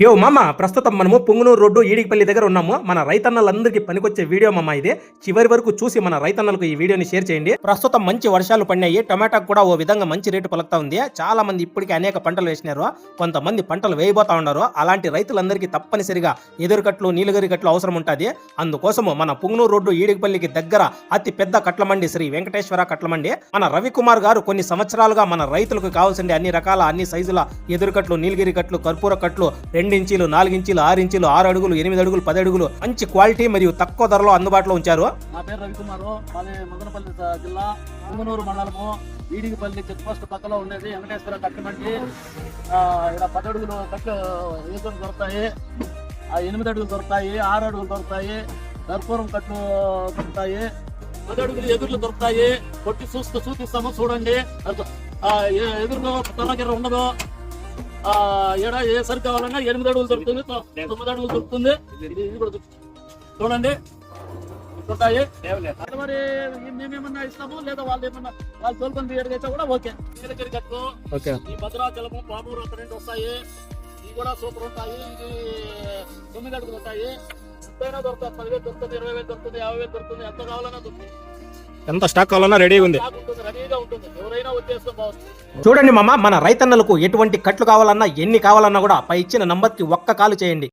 యో మామ ప్రస్తుతం మనము పుంగనూరు రోడ్డు ఈడికిపల్లి దగ్గర ఉన్నాము. మన రైతన్నలందరికీ పనికొచ్చే వీడియో మామ ఇది. చివరి వరకు చూసి మన రైతన్నలకు ఈ వీడియోని షేర్ చేయండి. ప్రస్తుతం మంచి వర్షాలు పడినాయి. టమాటాకు కూడా ఓ విధంగా మంచి రేటు పలుకుతా ఉంది. చాలా మంది ఇప్పటికే అనేక పంటలు వేసినారు. కొంతమంది పంటలు వేయబోతా ఉన్నారు. అలాంటి రైతులందరికీ తప్పనిసరిగా ఎదురుకట్లు నీలగిరి కట్లు అవసరం ఉంటుంది. అందుకోసము మన పుంగనూరు రోడ్డు ఈడికిపల్లికి దగ్గర అతి పెద్ద కట్లమండి శ్రీ వెంకటేశ్వర కట్లమండి. మన రవికుమార్ గారు కొన్ని సంవత్సరాలుగా మన రైతులకు కావాల్సిన అన్ని రకాల అన్ని సైజుల ఎదురుకట్లు నీలగిరి కట్లు కర్పూర కట్లు రెండు ఇంచులు నాలుగు ఇంచులు ఆరు ఇంచీలు ఆరు అడుగులు ఎనిమిది అడుగులు పది అడుగులు మంచి క్వాలిటీ మరియు తక్కువ ధరలో అందుబాటులో ఉంచారు. నా పేరు రవికుమారు. మాది మదనపల్లి జిల్లా పుంగనూరు మండలము. ఈడిగిపల్లి చెక్ పోస్ట్ పక్కలో ఉండేది. వెంకటేశ్వర కట్టమంటి ఇక్కడ పది అడుగులు కట్టు ఈతలు దొరుకుతాయి. ఆ ఎనిమిది అడుగులు దొరుకుతాయి ఆరు అడుగులు దొరుకుతాయి కర్పూరం కట్లు దొరుకుతాయి పది అడుగులు ఎదుర్లు దొరుకుతాయి. కొట్టి చూస్తూ చూపిస్తాము చూడండి. ఏ- ఎదురులో తొలగిర ఉండదు. ఆ, ఈడ ఏ సరి కావాలన్నా ఎనిమిది అడుగులు దొరుకుతుంది. తొమ్మిది అడుగులు దొరుకుతుంది. ఇది కూడా. చూడండి. ఉంటాయి అది మరి మేమేమన్నా ఇస్తాము లేదా వాళ్ళు ఏమన్నా వాళ్ళు తోలుకొని కూడా ఓకే. నీలగిరి ఈ భద్రాచలము పామూరు అక్కడ రెండు వస్తాయి. ఇవి కూడా సూపర్ ఉంటాయి. ఇది తొమ్మిది అడుగులు ఉంటాయి ఎంతైనా దొరుకుతుంది పదివేలు దొరుకుతుంది ఇరవై వేలు దొరుకుతుంది యాభై వేలు దొరుకుతుంది. ఎంత కావాలన్నా దొరుకుతుంది. ఎంత స్టాక్ కావాలన్నా రెడీ ఉంది. చూడండి మామ మన రైతన్నలకు ఎటువంటి కట్లు కావాలన్నా ఎన్ని కావాలన్నా కూడా పై ఇచ్చిన నంబర్కి ఒక్క కాల్ చేయండి.